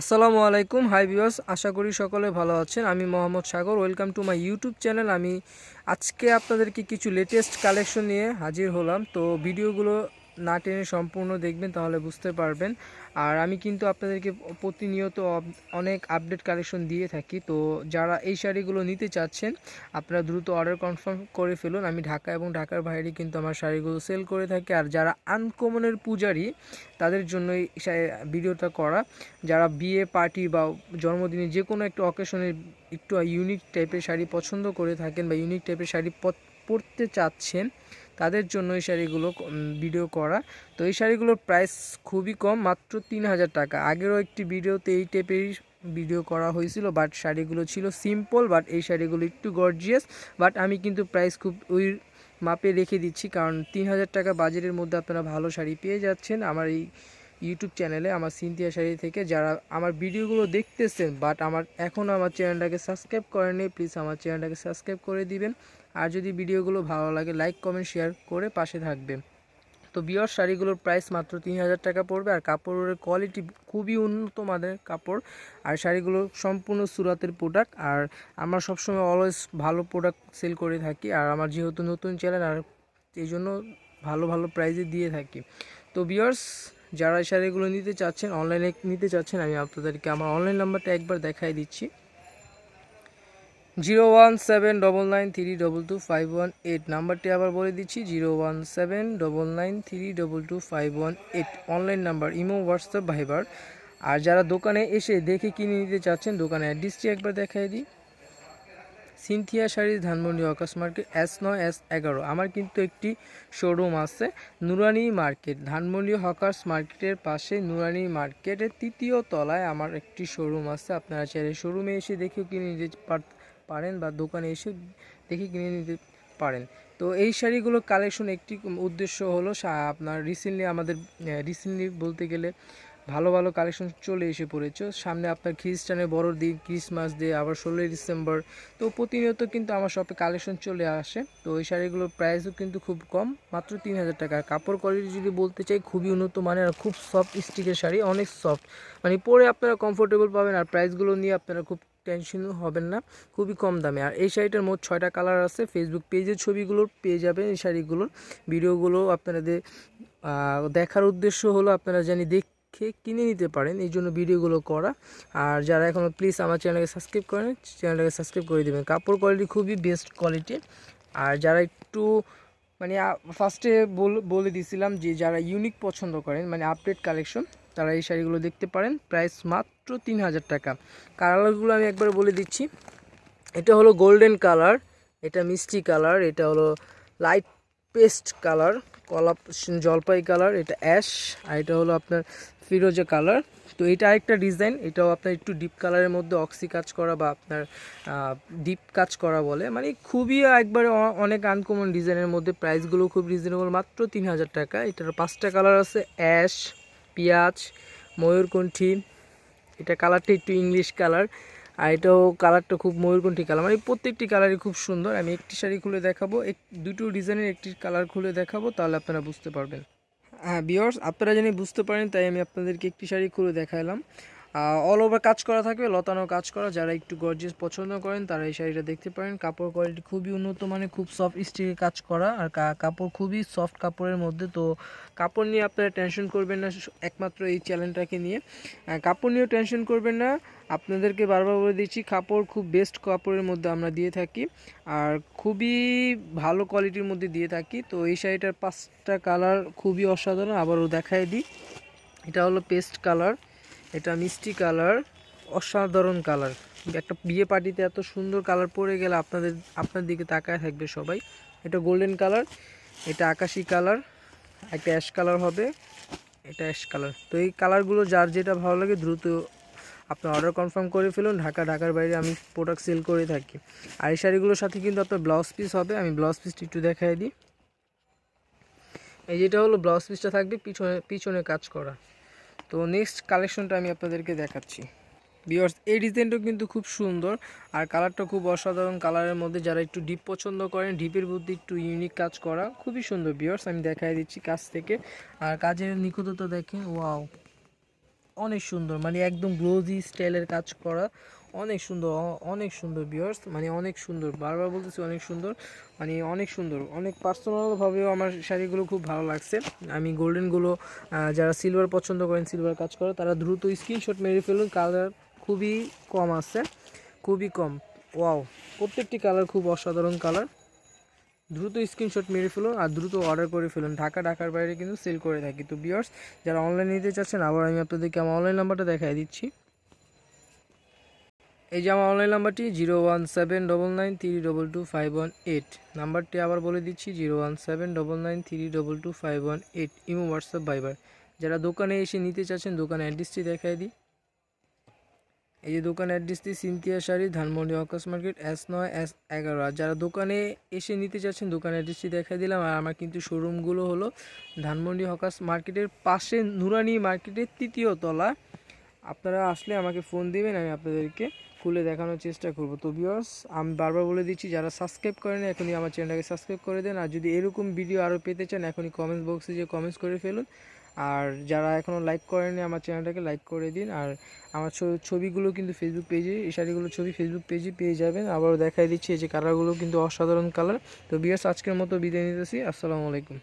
আসসালামু আলাইকুম। হাই বিওয়াস আশা করি সকলে ভালো আছেন। আমি Mohammad Sagar. Welcome to my YouTube channel আমি আজকে আপনাদেরকে কিছু লেটেস্ট কালেকশন নিয়ে হাজির হলাম। তো ভিডিওগুলো না টেনে সম্পূর্ণ দেখবেন, তাহলে বুঝতে পারবেন। আর আমি কিন্তু আপনাদেরকে প্রতিনিয়ত অনেক আপডেট কালেকশন দিয়ে থাকি। তো যারা এই শাড়িগুলো নিতে চাচ্ছেন, আপনারা দ্রুত অর্ডার কনফার্ম করে ফেলুন। আমি ঢাকা এবং ঢাকার বাইরে কিন্তু আমার শাড়িগুলো সেল করে থাকি। আর যারা আনকমনের পূজারি, তাদের জন্য এই ভিডিওটা করা। যারা বিয়ে পার্টি বা জন্মদিনে যে কোনো একটা অকেশনে একটু ইউনিক টাইপের শাড়ি পছন্দ করে থাকেন বা ইউনিক টাইপের শাড়ি পরতে চাচ্ছেন তাদের জন্য এই শাড়িগুলো ভিডিও করা। তো এই শাড়িগুলোর প্রাইস খুবই কম, মাত্র তিন হাজার টাকা। আগেরও একটি ভিডিওতে এই টাইপেরই ভিডিও করা হয়েছিল বাট শাড়িগুলো ছিল সিম্পল বাট এই শাড়িগুলো একটু গর্জিয়াস বাট আমি কিন্তু প্রাইস খুব ওই মাপে রেখে দিচ্ছি, কারণ তিন হাজার টাকা বাজেটের মধ্যে আপনারা ভালো শাড়ি পেয়ে যাচ্ছেন। আমার এই ইউটিউব চ্যানেলে আমার সিনথিয়া শাড়ি থেকে যারা আমার ভিডিওগুলো দেখতেছেন বাট আমার এখনও আমার চ্যানেলটাকে সাবস্ক্রাইব করেনি প্লিজ আমার চ্যানেলটাকে সাবস্ক্রাইব করে দিবেন। আর যদি ভিডিওগুলো ভালো লাগে লাইক কমেন্ট শেয়ার করে পাশে থাকবে। তো বিয়র শাড়িগুলোর প্রাইস মাত্র তিন হাজার টাকা পড়বে আর কাপড়ের কোয়ালিটি খুবই উন্নত মানের কাপড়। আর শাড়িগুলো সম্পূর্ণ সুরাতের প্রোডাক্ট আর আমরা সবসময় অলওয়েজ ভালো প্রোডাক্ট সেল করে থাকি আর আমার যেহেতু নতুন চ্যানেল আর এই জন্য ভালো ভালো প্রাইজে দিয়ে থাকি। তো বিয়ার্স যারা শাড়িগুলো নিতে চাচ্ছেন অনলাইনে নিতে চাচ্ছেন, আমি আপনাদেরকে আমার অনলাইন নাম্বারটা একবার দেখাই দিচ্ছি। Zero one seven double nine three double two five one eight. নাম্বারটি আবার বলে দিচ্ছি, zero one seven double nine three double two five one eight. Online number Imo WhatsApp Viber আর যারা দোকানে এসে দেখে কিনে নিতে চাচ্ছেন, দোকানে অ্যাড্রেসটি একবার দেখাই দিই। Cynthia sari Dhanmondi Akash market S নয় এস এগারো। আমার কিন্তু একটি শোরুম আছে, নুরানি মার্কেট। ধানমন্ডি হকার্স মার্কেটের পাশে নুরানি মার্কেটের তৃতীয় তলায় আমার একটি শোরুম আছে। আপনারা চাইলে শোরুমে এসে দেখেও কিনে নিতে পার- পারেন বা দোকানে এসে দেখে কিনে নিতে পারেন। তো এই শাড়িগুলো কালেকশন একটি উদ্দেশ্য হলো আপনার রিসেন্টলি আমাদের রিসেন্টলি বলতে গেলে ভালো ভালো কালেকশন চলে এসে পড়েছে। সামনে আপনার খ্রিস্টানের বড় দিন, ক্রিসমাস ডে, আবার ষোলোই ডিসেম্বর। তো প্রতিনিয়ত কিন্তু আমার শপে কালেকশন চলে আসে। তো এই শাড়িগুলোর প্রাইসও কিন্তু খুব কম, মাত্র তিন হাজার টাকা। কাপড় কোয়ালিটি যদি বলতে চাই, খুবই উন্নত মানের আর খুব সফট স্টিকের শাড়ি, অনেক সফট মানে পরে আপনারা কমফোর্টেবল পাবেন আর প্রাইসগুলো নিয়ে আপনারা খুব টেনশনও হবেন না, খুবই কম দামে। আর এই শাড়িটার মোট ছয়টা কালার আছে। ফেসবুক পেজের ছবিগুলো পেয়ে যাবেন এই শাড়িগুলোর। ভিডিওগুলো আপনাদের দেখার উদ্দেশ্য হলো আপনারা জানি দেখে কিনে নিতে পারেন, এই জন্য ভিডিওগুলো করা। আর যারা এখনও প্লিজ আমার চ্যানেলকে সাবস্ক্রাইব করেন, চ্যানেলটাকে সাবস্ক্রাইব করে দেবেন। কাপড় কোয়ালিটি খুবই বেস্ট কোয়ালিটি আর যারা একটু মানে ফার্স্টে বলে দিয়েছিলাম যে যারা ইউনিক পছন্দ করেন মানে আপডেট কালেকশন তারা এই শাড়িগুলো দেখতে পারেন। প্রাইস মাত্র তিন হাজার টাকা। কালারগুলো আমি একবার বলে দিচ্ছি। এটা হলো গোল্ডেন কালার, এটা মিষ্টি কালার, এটা হলো লাইট পেস্ট কালার কলা জলপাই কালার, এটা অ্যাশ, আর এটা হলো আপনার ফিরোজা কালার। তো এটা আরেকটা ডিজাইন, এটাও আপনার একটু ডিপ কালারের মধ্যে অক্সি কাজ করা বা আপনার ডিপ কাজ করা বলে। মানে খুবই একবারে অনেক আনকমন ডিজাইনের মধ্যে প্রাইসগুলো খুব রিজনেবল মাত্র তিন হাজার টাকা। এটার পাঁচটা কালার আছে, অ্যাশ, পেঁয়াজ, ময়ূরকণ্ঠী এটা কালারটা একটু ইংলিশ কালার আর এটাও কালারটা খুব ময়ূরকণ্ঠী কালার মানে প্রত্যেকটি কালারই খুব সুন্দর। আমি একটি শাড়ি খুলে দেখাবো, এক, দুটো ডিজাইনের একটি কালার খুলে দেখাবো, তাহলে আপনারা বুঝতে পারবেন। হ্যাঁ বিয়ার্স আপনারা জানি বুঝতে পারেন, তাই আমি আপনাদেরকে একটি শাড়ি খুলে দেখালাম। অল ওভার কাজ করা থাকবে, লতানো কাজ করা, যারা একটু গর্জিয়াস পছন্দ করেন, তারা এই শাড়িটা দেখতে পারেন। কাপড় কোয়ালিটি খুবই উন্নত মানে খুব সফট স্টিকে কাজ করা, আর কাপড় খুবই সফট কাপড়ের মধ্যে। তো কাপড় নিয়ে আপনারা টেনশন করবেন না, একমাত্র এই চ্যানেলটাকে নিয়ে। কাপড় নিয়েও টেনশন করবেন না। আপনাদেরকে বারবার বলে দিচ্ছি, কাপড় খুব বেস্ট কাপড়ের মধ্যে আমরা দিয়ে থাকি, আর খুবই ভালো কোয়ালিটির মধ্যে দিয়ে থাকি। তো এই শাড়িটার পাঁচটা কালার খুবই অসাধারণ, আবারও দেখাই দিই। এটা হলো পেস্ট কালার এটা মিষ্টি কালার, অসাধারণ কালার। একটা বিয়ে পার্টিতে এত সুন্দর কালার পরে গেলে আপনাদের, আপনার দিকে তাকায় থাকবে সবাই। এটা গোল্ডেন কালার, এটা আকাশি কালার, একটা অ্যাশ কালার হবে, এটা অ্যাশ কালার। তো এই কালারগুলো যার যেটা ভালো লাগে দ্রুত আপনার অর্ডার কনফার্ম করে ফেলুন। ঢাকা, ঢাকার বাইরে আমি প্রোডাক্ট সেল করে থাকি। আর এই শাড়িগুলোর সাথে কিন্তু আপনার ব্লাউজ পিস হবে। আমি ব্লাউজ পিসটি একটু দেখাই দিই। এই যেটা হলো ব্লাউজ পিসটা থাকবে, পিছনে পিছনে কাজ করা। তো নেক্সট কালেকশনটা আমি আপনাদেরকে দেখাচ্ছি। বিয়ার্স এই ডিজাইনটাও কিন্তু খুব সুন্দর আর কালারটা খুব অসাধারণ। কালারের মধ্যে যারা একটু ডিপ পছন্দ করেন ডিপের মধ্যে একটু ইউনিক কাজ করা, খুবই সুন্দর। বিয়ার্স আমি দেখাই দিচ্ছি কাজ থেকে। আর কাজের নিখুঁততা দেখেন ওয়াও অনেক সুন্দর মানে একদম গ্লোজি স্টাইলের কাজ করা। অনেক সুন্দর অনেক সুন্দর বিয়ার্স মানে অনেক সুন্দর, বারবার বলতেছি অনেক সুন্দর মানে অনেক সুন্দর, অনেক পার্সোনালভাবেও আমার শাড়িগুলো খুব ভালো লাগছে। আমি গোল্ডেনগুলো যারা সিলভার পছন্দ করেন সিলভার কাজ করে, তারা দ্রুত স্ক্রিনশট মেরে ফেলুন কালার খুবই কম আছে, খুবই কম। ওয়াও প্রত্যেকটি কালার খুব অসাধারণ কালার দ্রুত স্ক্রিনশট মেরে ফেলুন আর দ্রুত অর্ডার করে ফেলুন। ঢাকা, ঢাকার বাইরে কিন্তু সেল করে থাকি। তো বিয়ার্স যারা অনলাইন নিতে চাচ্ছেন, আবার আমি আপনাদেরকে আমার অনলাইন নাম্বারটা দেখাই দিচ্ছি। এই যে আমার অনলাইন নাম্বারটি zero one seven double nine three double two five one eight নাম্বারটি আবার বলে দিচ্ছি zero one seven double nine three double two five one eight Imo, WhatsApp, Viber. যারা দোকানে এসে নিতে চাচ্ছেন, দোকানের অ্যাড্রেসটি দেখাই দিই। এই যে দোকান অ্যাড্রেসটি, Cynthia sari, Dhanmondi Akash market, S নয়, এস এগারো। আর যারা দোকানে এসে নিতে চাচ্ছেন দোকান অ্যাড্রেসটি দেখাই দিলাম। আর আমার কিন্তু শোরুমগুলো হলো ধানমন্ডি হকাস মার্কেটের পাশে নুরানি মার্কেটের তৃতীয় তলা। আপনারা আসলে আমাকে ফোন দিবেন, আমি আপনাদেরকে খুলে দেখানোর চেষ্টা করব। তো ভিউয়ার্স আমি বারবার বলে দিচ্ছি, যারা সাবস্ক্রাইব করেন, এখনই আমার চ্যানেলটাকে সাবস্ক্রাইব করে দেন। আর যদি এরকম ভিডিও আরও পেতে চান, এখনই কমেন্ট বক্সে যে কমেন্টস করে ফেলুন। আর যারা এখনও লাইক করেনি আমার চ্যানেলটাকে লাইক করে দিন। আর আমার ছবিগুলো কিন্তু ফেসবুক পেজে এই শাড়িগুলো ছবি ফেসবুক পেজে পেয়ে যাবেন। আবারও দেখাই দিচ্ছি, এই যে কালারগুলো কিন্তু অসাধারণ কালার তো বিয়ার্স আজকের মতো বিদায় নিতেছি। আসসালামু আলাইকুম।